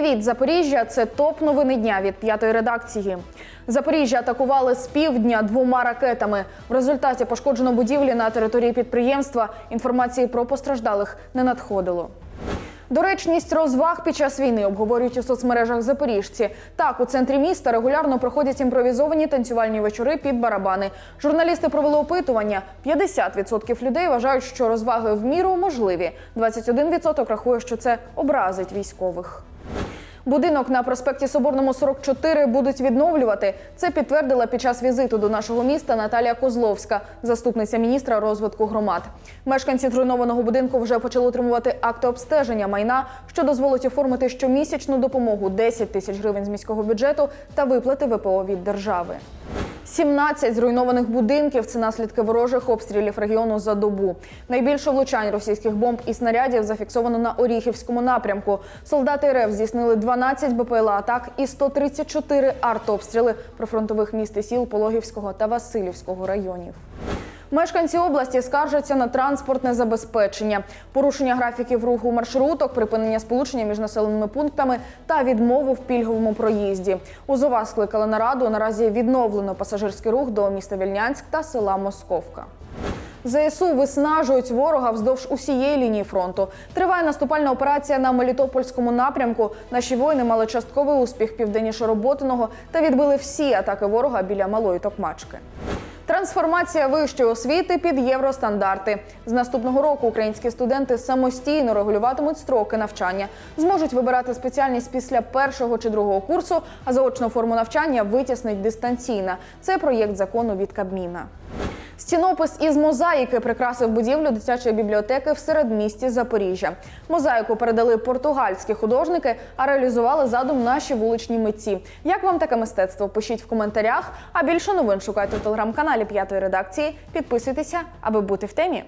Привіт, Запоріжжя! Це топ новини дня від п'ятої редакції. Запоріжжя атакували з півдня двома ракетами. В результаті пошкоджено будівлі на території підприємства. Інформації про постраждалих не надходило. Доречність розваг під час війни обговорюють у соцмережах запоріжці. Так, у центрі міста регулярно проходять імпровізовані танцювальні вечори під барабани. Журналісти провели опитування. 50% людей вважають, що розваги в міру можливі. 21% рахує, що це образить військових. Будинок на проспекті Соборному 44 будуть відновлювати. Це підтвердила під час візиту до нашого міста Наталія Козловська, заступниця міністра розвитку громад. Мешканці зруйнованого будинку вже почали отримувати акти обстеження майна, що дозволить оформити щомісячну допомогу 10 тисяч гривень з міського бюджету та виплати ВПО від держави. 17 зруйнованих будинків це наслідки ворожих обстрілів регіону за добу. Найбільше влучань російських бомб і снарядів зафіксовано на Оріхівському напрямку. Солдати РФ здійснили 12 БПЛА атак і 134 артобстріли прифронтових міст і сіл Пологівського та Васильівського районів. Мешканці області скаржаться на транспортне забезпечення, порушення графіків руху маршруток, припинення сполучення між населеними пунктами та відмову в пільговому проїзді. Узова скликали нараду. Наразі відновлено пасажирський рух до міста Вільнянськ та села Московка. ЗСУ виснажують ворога вздовж усієї лінії фронту. Триває наступальна операція на Мелітопольському напрямку. Наші воїни мали частковий успіх південніше Роботиного та відбили всі атаки ворога біля малої Токмачки. Трансформація вищої освіти під євростандарти з наступного року. Українські студенти самостійно регулюватимуть строки навчання, зможуть вибирати спеціальність після першого чи другого курсу, а заочну форму навчання витіснить дистанційна. Це проєкт закону від Кабміна. Стінопис із мозаїки прикрасив будівлю дитячої бібліотеки в середмісті Запоріжжя. Мозаїку передали португальські художники, а реалізували задум наші вуличні митці. Як вам таке мистецтво? Пишіть в коментарях. А більше новин шукайте в телеграм-каналі п'ятої редакції. Підписуйтеся, аби бути в темі.